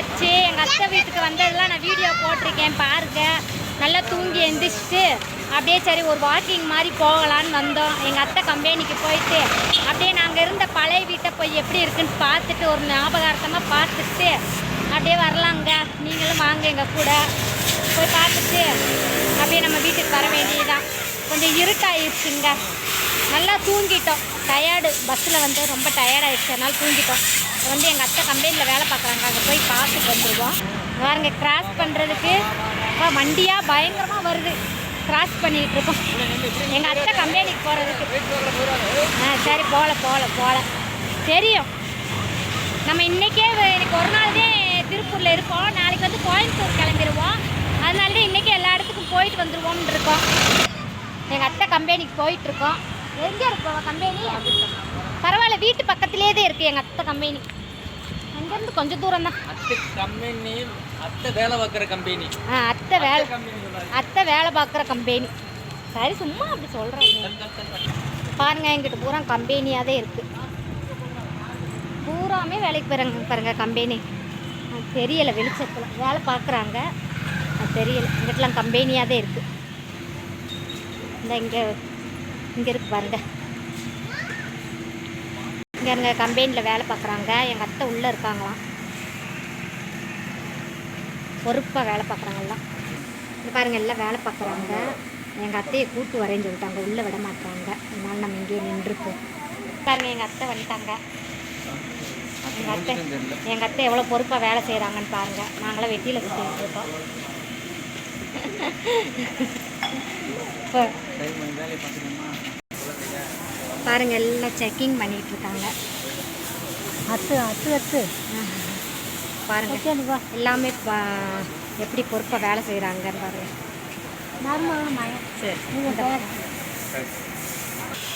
வந்தாச்சு எங்கள் அத்தை வீட்டுக்கு வந்ததெல்லாம் நான் வீடியோ போட்டிருக்கேன் பாருங்க. நல்லா தூங்கி எந்திரிச்சிட்டு அப்படியே சரி ஒரு வாக்கிங் மாதிரி போகலான்னு வந்தோம். எங்கள் அத்தை கம்பெனிக்கு போயிட்டு அப்படியே நாங்கள் இருந்த பழைய வீட்டை போய் எப்படி இருக்குன்னு பார்த்துட்டு ஒரு ஞாபகார்த்தமாக பார்த்துட்டு அப்படியே வரலாங்க. நீங்களும் வாங்க எங்கள் கூட. போய் பார்த்துட்டு அப்படியே நம்ம வீட்டுக்கு வர வேண்டியதுதான். கொஞ்சம் இருட்டாயிருச்சுங்க. நல்லா தூங்கிட்டோம். டயர்டு பஸ்ஸில் வந்து ரொம்ப டயர்டாயிடுச்சு அதனால் தூங்கிட்டோம். வந்து எங்கள் அத்தை கம்பெனியில் வேலை பார்க்குறாங்க. அங்கே போய் பார்த்துட்டு வந்துடுவோம் பாருங்க கிராஸ் பண்ணுறதுக்கு வண்டியாக பயங்கரமாக வருது. கிராஸ் பண்ணிகிட்டு இருக்கோம். எங்கள் அத்தை கம்பெனிக்கு போகிறதுக்கு ஆ சரி போகல போகல போகல. தெரியும். நம்ம இன்றைக்கே எனக்கு ஒரு நாள் தான் திருப்பூரில் இருக்கோம். நாளைக்கு வந்து கோயம்புத்தூர் கிளம்பிடுவோம் அதனால தான் இன்றைக்கி எல்லா இடத்துக்கும் போயிட்டு வந்துடுவோம்னு இருக்கோம். எங்கள் அத்தை கம்பெனிக்கு போயிட்டுருக்கோம் எங்கே இருக்கோம் கம்பெனி? பரவாயில்ல வீட்டு பக்கத்துலேயே தான் இருக்குது எங்கள் அத்தை கம்பெனி. அங்கேருந்து கொஞ்சம் தூரம் தான். அத்தை கம்பெனி அத்தை வேலை பார்க்குற கம்பெனி. ஆ அத்தை வேலை அத்தை வேலை பார்க்குற கம்பெனி. சரி சும்மா அப்படி சொல்கிறேன் பாருங்க எங்கிட்ட பூரா கம்பெனியாக தான் இருக்குது பூராமே வேலைக்கு போகிறாங்க பாருங்க கம்பெனி. தெரியலை வெளிச்சத்தில். வேலை பார்க்குறாங்க. தெரியலை. எங்கிட்டலாம் கம்பெனியாக தான் இருக்குது இந்த இங்கே இங்கே இருக்கு பாருங்க. இங்கே இருங்க கம்பெனியில் வேலை பார்க்குறாங்க எங்கள் அத்தை உள்ளே இருக்காங்களாம். பொறுப்பாக வேலை பார்க்குறாங்கலாம் இங்கே பாருங்க எல்லாம் வேலை பார்க்குறாங்க எங்கள் அத்தையை கூட்டு வரேன்னு சொல்லிட்டாங்க. உள்ளே விட மாட்டாங்க அதனால நம்ம இங்கேயே நின்றுப்போம். பாருங்க எங்கள் அத்தை வந்துட்டாங்க. எங்கள் அத்தை எங்கள் அத்தை எவ்வளோ பொறுப்பாக வேலை செய்கிறாங்கன்னு பாருங்கள் நாங்களாம் வெட்டியில் சுற்றிட்டு இருக்கோம். பார்த்துக்கணுமா பாருங்க எல்லாம் செக்கிங் பண்ணிட்டு இருக்காங்க அத்து அத்து அத்து. பாருங்க எல்லாமே பா- எப்படி பொறுப்பாக வேலை செய்கிறாங்கன்னு பாருங்க.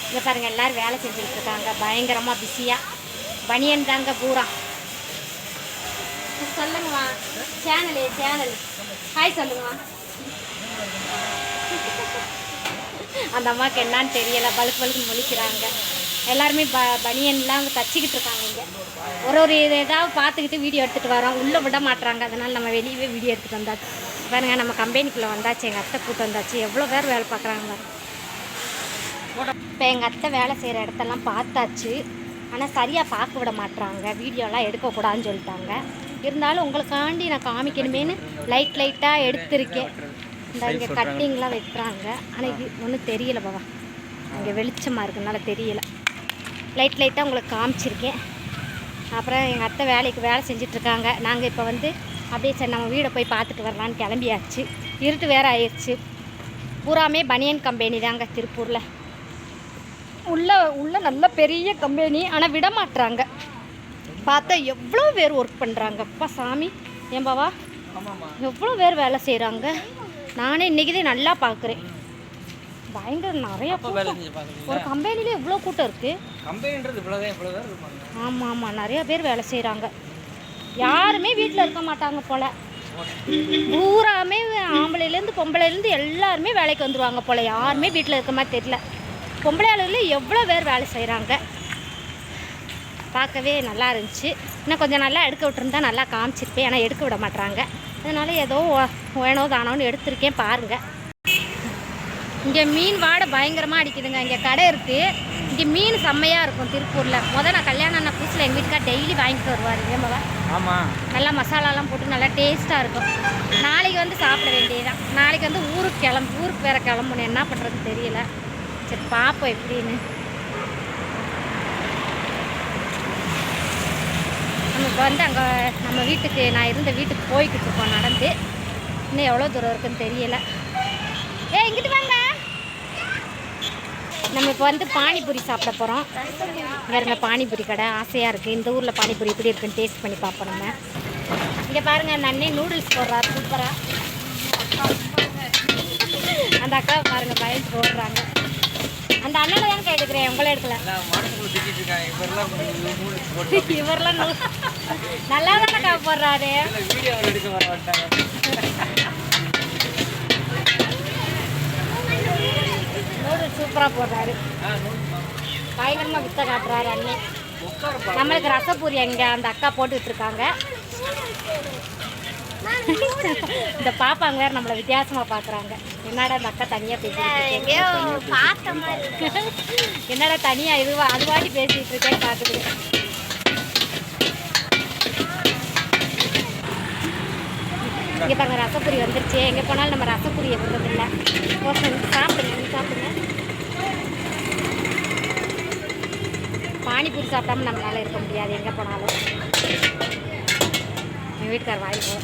இங்கே பாருங்க எல்லாரும் வேலை செஞ்சுட்டு இருக்காங்க பயங்கரமாக பிஸியாக பனியன் தாங்க பூரா. சொல்லுங்கம்மா. சேனலு சேனல் ஹாய் சொல்லுங்கம்மா. அந்த அம்மாவுக்கு என்னான்னு தெரியலை. பழுக்கு பழுக்கு முழிக்கிறாங்க. எல்லாருமே ப பனியன்லாம் தச்சிக்கிட்டு இருக்காங்க இங்கே. ஒரு ஒரு இது ஏதாவது பார்த்துக்கிட்டு வீடியோ எடுத்துகிட்டு வரோம். உள்ளே விட மாட்றாங்க. அதனால் நம்ம வெளியவே வீடியோ எடுத்துகிட்டு வந்தாச்சு. பாருங்க நம்ம கம்பெனிக்குள்ளே வந்தாச்சு. எங்கள் அத்தை கூட்டு வந்தாச்சு. எவ்வளோ பேர் வேலை பார்க்குறாங்க இப்போ எங்கள் அத்தை வேலை செய்கிற இடத்தெல்லாம் பார்த்தாச்சு. ஆனால் சரியாக பார்க்க விட மாட்டுறாங்க வீடியோலாம் எடுக்கக்கூடாதுன்னு சொல்லிட்டாங்க. இருந்தாலும் உங்களுக்காண்டி நான் காமிக்கணுமேனு லைட் லைட்டாக எடுத்திருக்கேன். இந்த இங்கே கட்டிங்லாம் வைக்கிறாங்க. ஆனால் இது ஒன்றும் தெரியல பாவா இங்கே வெளிச்சமாக இருக்கனால தெரியல. லைட் லைட்டாக உங்களுக்கு காமிச்சிருக்கேன். அப்புறம் எங்கள் அத்தை வேலைக்கு வேலை செஞ்சிட்ருக்காங்க. நாங்கள் இப்போ வந்து அப்படியே சரி நம்ம வீடை போய் பார்த்துட்டு வரலான்னு கிளம்பியாச்சு. இருட்டு வேற ஆயிடுச்சு பூராமே பனியன் கம்பெனி தாங்க திருப்பூரில். உள்ள உள்ள நல்ல பெரிய கம்பெனி. ஆனால் விட மாட்றாங்க. பார்த்தா எவ்வளோ பேர் ஒர்க் பண்ணுறாங்க அப்பா சாமி. ஏன் பாவா எவ்வளோ பேர் வேலை செய்கிறாங்க நானே இன்றைக்கி தான் நல்லா பார்க்குறேன் பயங்கர நிறைய ஒரு கம்பெனிலே இவ்வளோ கூட்டம் இருக்குது ஆமாம் ஆமாம் நிறைய பேர் வேலை செய்கிறாங்க யாருமே வீட்டில் இருக்க மாட்டாங்க போல். பூராமே ஆம்பளைலேருந்து பொம்பளைலேருந்து எல்லாருமே வேலைக்கு வந்துடுவாங்க போல். யாருமே வீட்டில் இருக்க மாதிரி தெரியல. பொம்பளை ஆளுகளில் எவ்வளோ பேர் வேலை செய்கிறாங்க பார்க்கவே நல்லா இருந்துச்சு. இன்னும் கொஞ்சம் நல்லா எடுக்க விட்டுருந்தா நல்லா காமிச்சிருப்பேன். ஆனால் எடுக்க விட மாட்றாங்க. அதனால ஏதோ வேணோ தானோன்னு எடுத்திருக்கேன் பாருங்கள் இங்கே மீன் வாடை பயங்கரமாக அடிக்குதுங்க. இங்கே கடை இருக்குது இங்கே மீன் செம்மையாக இருக்கும் திருப்பூரில். முதல் நான் கல்யாணம் ஆன புதுசில் எங்கள் வீட்டுக்கார் டெய்லி வாங்கிட்டு வருவார். ஏமாவா ஆமாம் நல்லா மசாலாலாம் போட்டு நல்லா டேஸ்ட்டாக இருக்கும். நாளைக்கு வந்து சாப்பிட வேண்டியதுதான். நாளைக்கு வந்து ஊருக்கு கிளம்பு ஊருக்கு வேறு கிளம்பணும். என்ன பண்ணுறது தெரியல. சரி பார்ப்போம் எப்படின்னு. இப்போ வந்து அங்கே நம்ம வீட்டுக்கு நான் இருந்த வீட்டுக்கு போய்கிட்டு இருக்கோம் நடந்து. இன்னும் எவ்வளோ தூரம் இருக்குன்னு தெரியல. ஏ இங்கிட்டு வாங்க. நம்ம இப்போ வந்து பானிபூரி சாப்பிட போகிறோம் இங்கே இருங்க பானிபூரி கடை ஆசையாக இருக்குது இந்த ஊரில் பானிபூரி எப்படி இருக்குன்னு டேஸ்ட் பண்ணி பார்ப்போம் நம்ம. இங்கே பாருங்கள் அந்த நூடுல்ஸ் போடுறாரு. சூப்பராக அந்த அக்கா பாருங்கள் பயந்து போடுறாங்க அந்த அண்ணனை தான் கேட்டுக்கிறேன் உங்களை எடுக்கல. இவரெல்லாம் நல்லா தானே அக்கா போடுறாரு. வீடியோ எடுக்க வர மாட்டாங்க நூடுல்ஸ் சூப்பராக போடுறாரு. பயங்கரமாக வித்த காட்டுறாரு அண்ணே. உட்காருப்பா. நம்மளுக்கு ரசப்பூரி அங்கே அந்த அக்கா போட்டுட்டு இருக்காங்க. இந்த பாப்பாங்க வேற நம்மளை வித்தியாசமா பார்க்குறாங்க என்னடா இந்த அக்கா தனியாக பேசிட்டு என்னடா தனியாக இதுவா அது வாட்டி பேசிட்டு இருக்கேன் பார்க்குது இங்கே பாருங்க ரசப்பொரி வந்துருச்சு. எங்கே போனாலும் நம்ம ரசப்பொரியை விடுறதில்ல. ஓகே சாப்பிடுங்க சாப்பிடுங்க. பானிபூரி சாப்பிடாம நம்மளால இருக்க முடியாது எங்கே போனாலும். எங்கள் வீட்டுக்கார் போ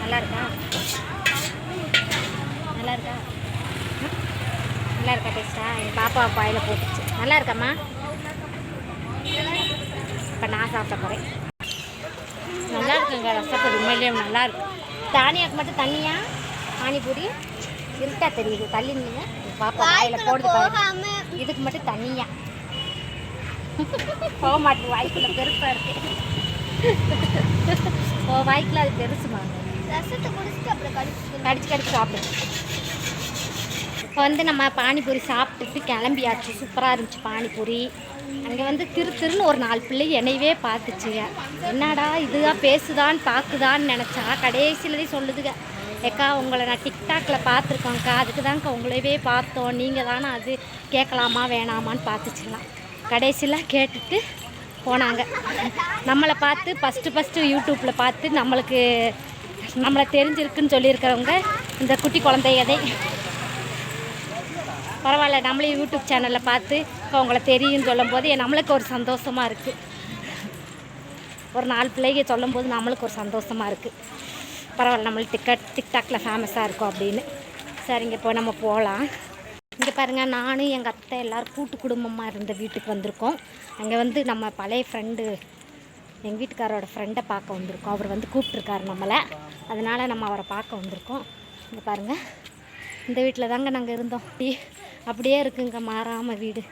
நல்லா இருக்கா நல்லா இருக்கா? நல்லா இருக்கா டேஸ்டா எங்கள் பாப்பா வாயில் போட்டுச்சு. நல்லா இருக்காம்மா இப்போ நான் சாப்பிட போகிறேன் நல்லா இருக்குங்க ரசப்பொரி உண்மையிலேயே நல்லா இருக்கு தானியாக்கு மட்டும் தண்ணியா? பானிபூரி? இருட்டா தெரியுது. தள்ளி நில்லுங்க. பாப்பா வாயில் போடுது பாருங்க. இதுக்கு மட்டும் தண்ணியா? போக மாட்டேங்குது வாய்க்குள்ள பெருசா இருக்கு. ஓ வாய்க்குள்ள அது பெருசுமா ரசத்தை குடிச்சிட்டு அப்புறம் கடிச்சு கடிச்சு கடிச்சு சாப்பிடு. இப்போ வந்து நம்ம பானிபூரி சாப்பிட்டுட்டு கிளம்பியாச்சு. சூப்பராக இருந்துச்சு பானிபூரி. அங்கே வந்து திரு திருன்னு ஒரு நாலு பிள்ளை என்னையவே பார்த்துச்சுங்க. என்னடா இதுதான் பேசுதான்னு பார்க்குதான்னு நினச்சா கடைசியிலே சொல்லுதுங்க. ஏக்கா உங்களை நான் டிக்டாக்ல பார்த்துருக்கோங்க்கா அதுக்கு தான்க்கா உங்களையவே பார்த்தோம். நீங்கள் தானே அது கேட்கலாமா வேணாமான்னு பார்த்துச்சுலாம் கடைசியில் கேட்டுட்டு போனாங்க நம்மளை பார்த்து ஃபஸ்ட்டு ஃபஸ்ட்டு யூடியூப்பில் பார்த்து நம்மளுக்கு நம்மளை தெரிஞ்சிருக்குன்னு சொல்லியிருக்கிறவங்க இந்த குட்டி குழந்தையதை பரவாயில்ல நம்மளே யூடியூப் சேனலில் பார்த்து இப்போ உங்களை தெரியும்னு சொல்லும்போது நம்மளுக்கு ஒரு சந்தோஷமாக இருக்குது ஒரு நாலு பிள்ளைங்க சொல்லும்போது நம்மளுக்கு ஒரு சந்தோஷமாக இருக்குது பரவாயில்ல நம்மளுக்கு டிக்கெட் டிக்டாக்ல ஃபேமஸாக இருக்கும் அப்படின்னு சரிங்க இப்போ நம்ம போகலாம் இங்கே பாருங்கள் நானும் எங்கள் அத்தை எல்லோரும் கூட்டு குடும்பமாக இருந்த வீட்டுக்கு வந்திருக்கோம். அங்கே வந்து நம்ம பழைய ஃப்ரெண்டு எங்கள் வீட்டுக்காரோட ஃப்ரெண்டை பார்க்க வந்திருக்கோம். அவர் வந்து கூப்பிட்ருக்காரு நம்மளை. அதனால் நம்ம அவரை பார்க்க வந்திருக்கோம். இங்கே பாருங்கள் இந்த வீட்டில் தாங்க நாங்கள் இருந்தோம். அப்படியே அப்படியே இருக்குங்க மாறாமல் வீடு.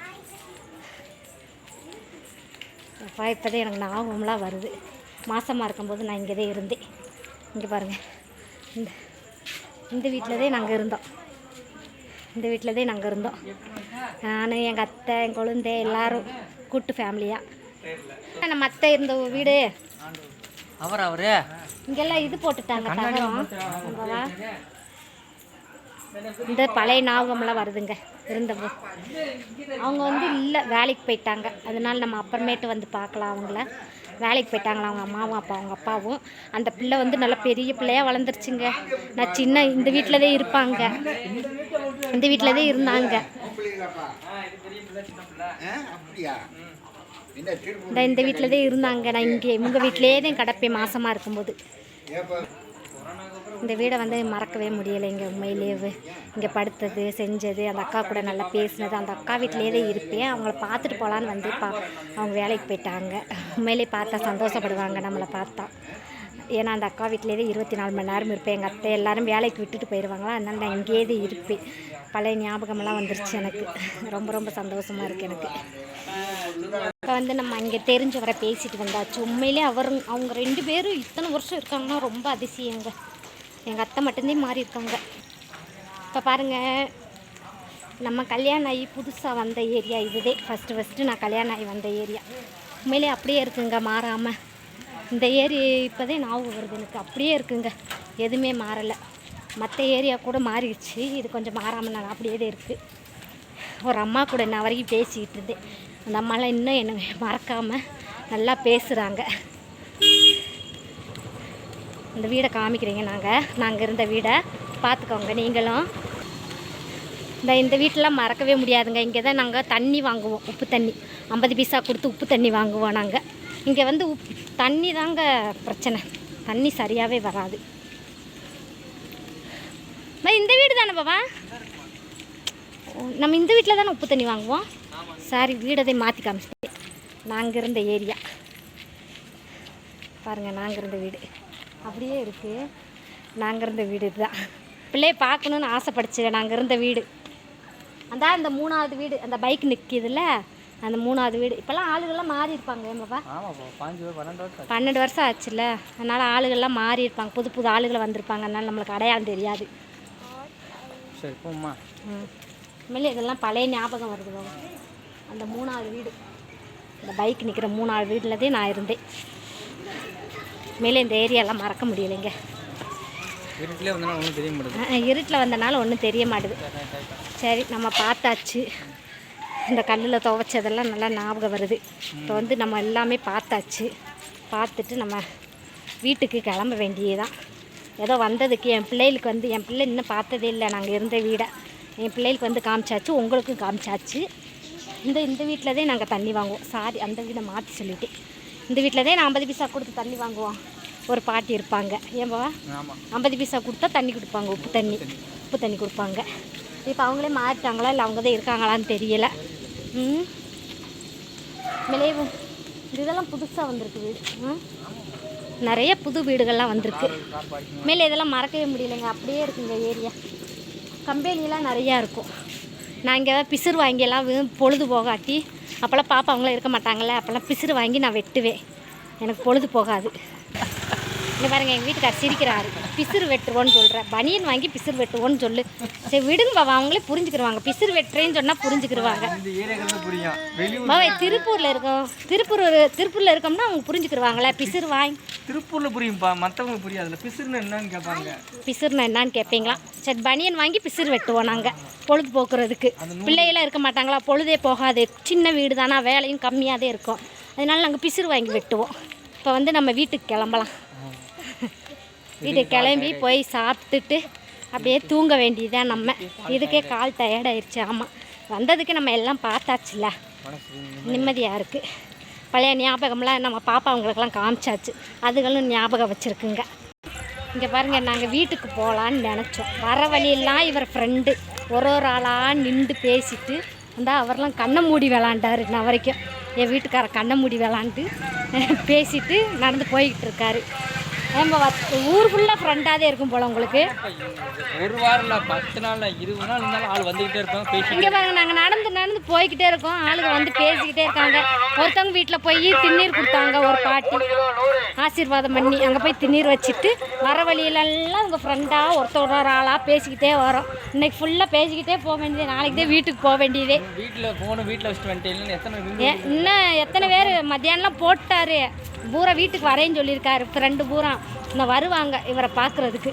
அப்பா இப்போதான் எனக்கு ஞாபகம்லாம் வருது. மாதமாக இருக்கும்போது நான் இங்கே தான் இருந்தேன். இங்கே பாருங்கள் இந்த இந்த வீட்டில் தான் நாங்கள் இருந்தோம். இந்த வீட்டில் தான் நாங்கள் இருந்தோம். நான் எங்கள் அத்தை என் குழந்தை எல்லாரும் கூட்டு ஃபேமிலியாக நம்ம அத்தை இருந்த வீடு? அவர் அவரு? இங்கெல்லாம் இது போட்டுட்டாங்க தகரம்? இந்த பழைய ஞாபகம்லாம் வருதுங்க இருந்தபோது அவங்க வந்து இல்லை வேலைக்கு போயிட்டாங்க. அதனால நம்ம அப்புறமேட்டு வந்து பார்க்கலாம் அவங்கள. வேலைக்கு போயிட்டாங்களா அவங்க அம்மாவும் அப்பா அவங்க அப்பாவும். அந்த பிள்ளை வந்து நல்லா பெரிய பிள்ளையாக வளர்ந்துருச்சுங்க. நான் சின்ன இந்த வீட்டில் தான் இருப்பாங்க. இந்த வீட்டில் தான் இருந்தாங்க. இந்த இந்த வீட்டில் தான் இருந்தாங்க. நான் இங்கே உங்கள் வீட்டிலே தான் கிடப்பேன் மாசமாக இருக்கும்போது. இந்த வீடை வந்து மறக்கவே முடியலை. இங்கே உண்மையிலேயே இங்கே படுத்தது செஞ்சது அந்த அக்கா கூட நல்லா பேசினது. அந்த அக்கா வீட்டிலேயே தான் இருப்பேன். அவங்கள பார்த்துட்டு போகலான்னு வந்து பா அவங்க வேலைக்கு போயிட்டாங்க. உண்மையிலேயே பார்த்தா சந்தோஷப்படுவாங்க நம்மளை பார்த்தா. ஏன்னா அந்த அக்கா வீட்டிலேயே இருபத்தி நாலு மணி நேரம் இருப்பேன். எங்கள் அத்தை எல்லோரும் வேலைக்கு விட்டுட்டு போயிடுவாங்களா அதனால் நான் இங்கேயே இருப்பேன். பழைய ஞாபகமெல்லாம் வந்துருச்சு எனக்கு. ரொம்ப ரொம்ப சந்தோஷமாக இருக்குது எனக்கு. இப்போ வந்து நம்ம இங்கே தெரிஞ்சவரை பேசிட்டு வந்தாச்சு உண்மையிலே அவர் அவங்க ரெண்டு பேரும் இத்தனை வருஷம் இருக்காங்கன்னா ரொம்ப அதிசயங்க. எங்கள் அத்தை மட்டும்தான் மாறி இருக்காங்க. இப்போ பாருங்கள் நம்ம கல்யாணம் ஆகி புதுசாக வந்த ஏரியா இதுதே ஃபஸ்ட்டு ஃபஸ்ட்டு நான் கல்யாணம் ஆகி வந்த ஏரியா. உண்மையிலே அப்படியே இருக்குங்க மாறாமல் இந்த ஏரி இப்போதே ஞாபகம் வருது எனக்கு. அப்படியே இருக்குங்க. எதுவுமே மாறலை. மற்ற ஏரியா கூட மாறிடுச்சு. இது கொஞ்சம் மாறாமல் நான் அப்படியே தான் இருக்குது ஒரு அம்மா கூட நான் வரைக்கும் பேசிக்கிட்டு இருந்தேன். அந்த அம்மாலாம் இன்னும் என்னை மறக்காமல் நல்லா பேசுகிறாங்க இந்த வீடை காமிக்கிறீங்க நாங்கள் நாங்கள் இருந்த வீடை பார்த்துக்கோங்க நீங்களும். இந்த இந்த வீட்டிலாம் மறக்கவே முடியாதுங்க. இங்கே தான் நாங்கள் தண்ணி வாங்குவோம் உப்பு தண்ணி. ஐம்பது பைசா கொடுத்து உப்பு தண்ணி வாங்குவோம் நாங்கள் இங்கே வந்து உப் தண்ணி தாங்க பிரச்சனை. தண்ணி சரியாகவே வராது. இந்த வீடு தானே பாபா? நம்ம இந்த வீட்டில் தானே உப்பு தண்ணி வாங்குவோம்? சாரி வீடதை மாற்றி காமிச்சிட்டேன். நாங்கள் இருந்த ஏரியா. பாருங்கள் நாங்கள் இருந்த வீடு. அப்படியே இருக்குது நாங்கள் இருந்த வீடு இதுதான். பிள்ளைய பார்க்கணுன்னு ஆசைப்பட்டுச்சு நாங்கள் இருந்த வீடு. அந்த அந்த மூணாவது வீடு அந்த பைக் நிற்கிதுல்ல அந்த மூணாவது வீடு. இப்போல்லாம் ஆளுகள்லாம் மாறி இருப்பாங்க ஏமாப்பா பன்னெண்டு வருஷம் ஆச்சுல்ல. அதனால் ஆளுகள்லாம் மாறி இருப்பாங்க. புது புது ஆளுகள் வந்திருப்பாங்க. அதனால நம்மளுக்கு அடையாளம் தெரியாது. சரி போம்மா. ம். இதெல்லாம் பழைய ஞாபகம் வருது. அந்த மூணாவது வீடு. இந்த பைக் நிற்கிற மூணாவது வீட்டில் தான் நான் இருந்தேன். மேலே இந்த ஏரியாலாம் மறக்க முடியலைங்க. இருட்டிலே வந்தா ஒன்றும் தெரிய மாட்டேங்குது. இருட்டில் வந்தனால ஒன்றும் தெரிய மாட்டுது. சரி நம்ம பார்த்தாச்சு. இந்த கல்லில் துவைச்சதெல்லாம் நல்லா ஞாபகம் வருது. இப்போ வந்து நம்ம எல்லாமே பார்த்தாச்சு. பார்த்துட்டு நம்ம வீட்டுக்கு கிளம்ப வேண்டியதுதான். ஏதோ வந்ததுக்கு என் பிள்ளைகளுக்கு வந்து என் பிள்ளை இன்னும் பார்த்ததே இல்லை. நாங்கள் இருந்த வீடை. என் பிள்ளைகளுக்கு வந்து காமிச்சாச்சு உங்களுக்கும் காமிச்சாச்சு. இந்த இந்த வீட்டில் தான் நாங்கள் தண்ணி வாங்குவோம். சாரி அந்த வீடை மாற்றி சொல்லிட்டேன் இந்த வீட்டில் தான் நான் ஐம்பது பைசா கொடுத்து தண்ணி வாங்குவோம். ஒரு பாட்டி இருப்பாங்க. ஏன் பாவா? ஐம்பது பைசா கொடுத்தா தண்ணி கொடுப்பாங்க உப்பு தண்ணி. உப்பு தண்ணி. கொடுப்பாங்க. இப்போ அவங்களே மாறிட்டாங்களா? இல்லை அவங்க தான் இருக்காங்களான்னு தெரியல. ம்? விளைவும் இதெல்லாம் புதுசாக வந்திருக்கு வீடு. ம்? நிறைய புது வீடுகள்லாம் வந்திருக்கு. மேலே இதெல்லாம் மறக்கவே முடியலைங்க. அப்படியே இருக்குங்க ஏரியா. கம்பெனிலாம் நிறையா இருக்கும். நான் இங்கே பிசிறு வாங்கியெல்லாம் பொழுது போகாட்டி அப்போல்லாம் பாப்பா அவங்களாம் இருக்க மாட்டாங்கள்ல அப்போல்லாம் பிசிறு வாங்கி நான் வெட்டுவேன். எனக்கு பொழுது போகாது. இங்கே பாருங்கள் எங்கள் வீட்டுக்கார் சிரிக்கிறாரு. பிசிறு வெட்டுவோன்னு சொல்கிறேன் பனியன் வாங்கி பிசிறு வெட்டுவோன்னு சொல்லு. சரி விடுங்க பாவா அவங்களே புரிஞ்சுக்கிருவாங்க. பிசிறு வெட்டுறேன்னு சொன்னால் புரிஞ்சுக்கிருவாங்க. பாவை திருப்பூரில் இருக்கோம். திருப்பூர் திருப்பூரில் இருக்கோம்னா அவங்க புரிஞ்சுக்கிருவாங்களே. பிசிறு வாங்கி திருப்பூரில் புரியும்ப்பா மற்றவங்களுக்கு புரியாதுல்ல. பிசுறுன்னு என்னன்னு கேட்பாங்க. பிசிறுனா என்னன்னு கேட்பீங்களா? சரி பனியன் வாங்கி பிசிறு வெட்டுவோம் நாங்கள் பொழுது போக்குறதுக்கு. பிள்ளையெல்லாம் இருக்க மாட்டாங்களா? பொழுதே போகாது. சின்ன வீடு தானே? வேலையும் கம்மியாக தான் இருக்கும். அதனால நாங்கள் பிசிறு வாங்கி வெட்டுவோம். இப்போ வந்து நம்ம வீட்டுக்கு கிளம்பலாம். வீட்டுக்கு கிளம்பி போய் சாப்பிட்டுட்டு அப்படியே தூங்க வேண்டியதுதான் நம்ம. இதுக்கே கால் டயர்டாயிருச்சு ஆமாம் வந்ததுக்கு நம்ம எல்லாம் பார்த்தாச்சுல்ல. நிம்மதியாக இருக்குது பழைய ஞாபகம்லாம் நம்ம பாப்பா அவங்களுக்கெல்லாம் காமிச்சாச்சு. அதுகளும் ஞாபகம் வச்சுருக்குங்க. இங்கே பாருங்கள் நாங்கள் வீட்டுக்கு போகலான்னு நினச்சோம். வர வழியெல்லாம் இவர் ஃப்ரெண்டு ஒரு ஒரு ஆளாக நின்று பேசிட்டு அந்த அவர்லாம் கண்ணை மூடி விளாண்டாரு நான் வரைக்கும். என் வீட்டுக்கார கண்ணை மூடி விளாண்டு பேசிட்டு நடந்து போய்கிட்டு இருக்காரு. நம்ம ஊர் ஃபுல்லாக ஃப்ரெண்டாகவே இருக்கும் போல் உங்களுக்கு. ஒரு வாரம் இல்லை பத்து நாள் இருபது நாள் இருந்தாலும் ஆள் வந்துக்கிட்டே இருப்பாங்க பேசிக்கிட்டே இங்கே பாருங்க நாங்கள் நடந்து நடந்து போய்கிட்டே இருக்கோம். ஆளுங்க வந்து பேசிக்கிட்டே இருக்காங்க. ஒருத்தவங்க வீட்டில் போய் திண்ணீர் கொடுத்தாங்க ஒரு பாட்டி. ஆசீர்வாதம் பண்ணி அங்கே போய் திண்ணீர் வச்சுட்டு வர வழியிலெல்லாம் உங்கள் ஃப்ரெண்டாக ஒருத்தர் ஒரு ஆளாக பேசிக்கிட்டே வரோம். இன்னைக்கு ஃபுல்லாக பேசிக்கிட்டே போக வேண்டியது நாளைக்கு தான் வீட்டுக்கு போக வேண்டியதே. வீட்டில் ஃபோனு வீட்டில் வச்சுட்டு வந்துட்டேன் எத்தனை இன்னும் எத்தனை பேர் மத்தியானம்லாம் போட்டாரு. பூரா வீட்டுக்கு வரேன்னு சொல்லியிருக்காரு ஃப்ரெண்டு பூரா. இன்னும் வருவாங்க இவரை பார்க்குறதுக்கு.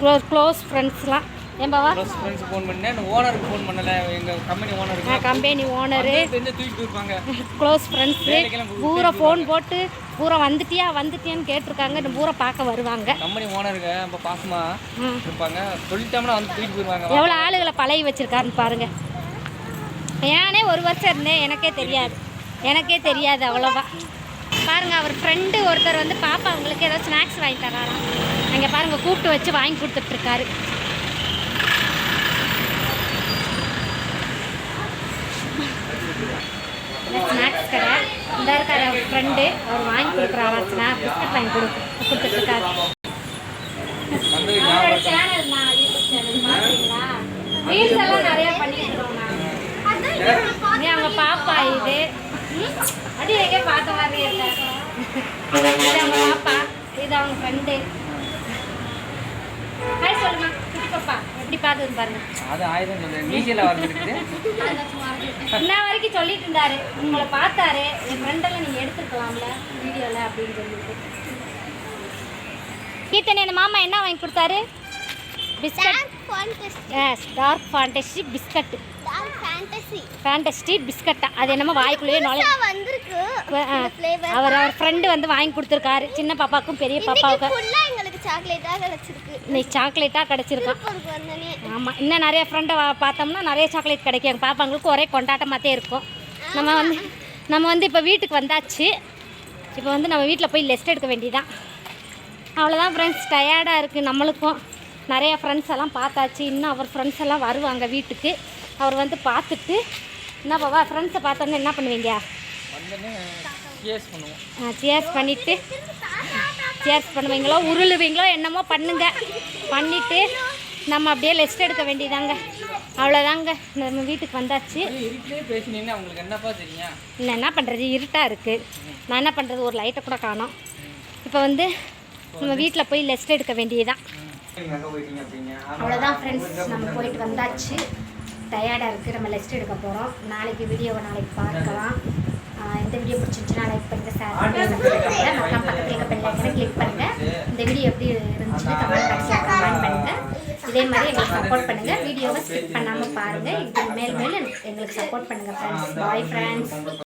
க்ளோஸ் க்ளோஸ் ஃப்ரெண்ட்ஸ்லாம் ப்ளஸ் ஃப்ரெண்ட்ஸ் ஃபோன் பண்ணேன். ஓனருக்கு ஃபோன் பண்ணலை. எங்கள் கம்பெனி ஓனருக்கு கம்பெனி ஓனரு க்ளோஸ் ஃப்ரெண்ட்ஸு பூரா ஃபோன் போட்டு பூரா வந்துட்டியா வந்துட்டியான்னு கேட்டிருக்காங்க. இந்த பூரா பார்க்க வருவாங்க. கம்பெனி ஓனருங்க ரொம்ப பாசமா. இருப்பாங்க. சொல்லிட்டோம்னா வந்து தூக்கிட்டு போயிருவாங்க. எவ்வளோ ஆளுகளை பழகி வச்சிருக்காருன்னு பாருங்க. ஏனே ஒரு வருஷம் இருந்தேன் எனக்கே தெரியாது. எனக்கே தெரியாது அவ்வளோவா. பாருங்க அவர் ஃப்ரெண்டு ஒருத்தர் வந்து பாப்பா அவங்களுக்கு ஏதோ ஸ்நாக்ஸ் வாங்கி தராராம் அங்கே பாருங்க கூப்பிட்டு வச்சு வாங்கி கொடுத்துட்ருக்காரு. ஸ்நாக்ஸ் கடை இந்த இருக்கார் அவர் ஃப்ரெண்டு அவர் வாங்கி கொடுக்குறாரா ஸ்நாக் பிஸ்கட் வாங்கி கொடு கொடுத்துட்ருக்காரு. அவரோட சேனல் நான் யூடியூப் சேனல் பாத்தீங்களா ரீல்ஸ் எல்லாம் நிறைய பண்ணிட்டு இருக்கோம் நான் நீ அவங்க பாப்பா இது? அடி எங்கே பார்த்த மாதிரி இருக்க? இது அவங்க பாப்பா இது அவங்க ஃப்ரெண்டு ஹாய் சொல்லுமா குட்டி பாப்பா எப்படி பார்த்தது பாருங்க. அது மீசியில் இன்ன வரைக்கும் சொல்லிட்டு இருந்தாரு. உங்களை பார்த்தாரு. என் ஃப்ரெண்டெல்லாம் நீங்கள் எடுத்துருக்கலாம்ல வீடியோவில் அப்படின்னு சொல்லிட்டு. கீர்த்தனை அந்த மாமா என்ன வாங்கி கொடுத்தாரு? Biscuit Fantasy Dark Fantasy biscuit Dark Fantasy Fantasy பிஸ்கட்டா அது என்னமோ வாய்க்குள்ளேயே வந்திருக்கு. ஃப்ளேவர் அவர் அவர் ஃப்ரெண்டு வந்து வாங்கி கொடுத்துருக்காரு. சின்ன பாப்பாவுக்கும் பெரிய பாப்பாவுக்கும் எங்களுக்கு கிடைச்சிருக்கு. இன்னைக்கு சாக்லேட்டாக வந்தனே. ஆமாம் இன்னும் நிறைய ஃப்ரெண்டை பார்த்தோம்னா நிறைய சாக்லேட் கிடைக்கும். எங்கள் பாப்பாங்களுக்கு ஒரே கொண்டாட்டமாகத்தே இருக்கும். நம்ம வந்து நம்ம வந்து இப்போ வீட்டுக்கு வந்தாச்சு. இப்போ வந்து நம்ம வீட்டில் போய் லெஸ்ட் எடுக்க வேண்டியதான் அவ்வளோதான் ஃப்ரெண்ட்ஸ் டயர்டாக இருக்குது நம்மளுக்கும். நிறைய ஃப்ரெண்ட்ஸ் எல்லாம் பார்த்தாச்சு. இன்னும் அவர் ஃப்ரெண்ட்ஸ் எல்லாம் வருவாங்க வீட்டுக்கு. அவர் வந்து பார்த்துட்டு என்ன பாவா ஃப்ரெண்ட்ஸை பார்த்தோன்னே என்ன பண்ணுவீங்க? பண்ணுவோம். சேர்ஸ் பண்ணிவிட்டு சேர்ஸ் பண்ணுவீங்களோ உருளுவீங்களோ என்னமோ பண்ணுங்க. பண்ணிவிட்டு நம்ம அப்படியே லெஸ்ட் எடுக்க வேண்டியதாங்க. அவ்வளோதாங்க. நம்ம வீட்டுக்கு வந்தாச்சு. இன்னும் என்ன பண்ணுறது இருட்டாக இருக்குது நான் என்ன பண்ணுறது ஒரு லைட்டை கூட காணோம். இப்போ வந்து நம்ம வீட்டில் போய் லெஸ்ட் எடுக்க வேண்டியதுதான். அவ்வளோதான் ஃப்ரெண்ட்ஸ் நம்ம போயிட்டு வந்தாச்சு. டயர்டாக இருக்குது நம்ம லெஸ்ட் எடுக்க போகிறோம் நாளைக்கு வீடியோவை நாளைக்கு பார்க்கலாம். இந்த வீடியோ பிடிச்சிருந்துச்சுன்னா லைக் பண்ணுங்கள் ஷேர் பண்ணுங்கள் மறக்காம பக்கத்தில் இருக்க பெல் ஐக்கனை கிளிக் பண்ணுங்கள் வீடியோ எப்படி இருந்துச்சுன்னு கமெண்ட் பாக்ஸில் கமெண்ட் பண்ணுங்கள் இதே மாதிரி எங்களுக்கு சப்போர்ட் பண்ணுங்கள் வீடியோவை ஸ்கிப் பண்ணாமல் பாருங்கள் இதுக்கு மேல் மேல் எங்களுக்கு சப்போர்ட் பண்ணுங்கள் ஃப்ரெண்ட்ஸ் பாய் ஃப்ரெண்ட்ஸ்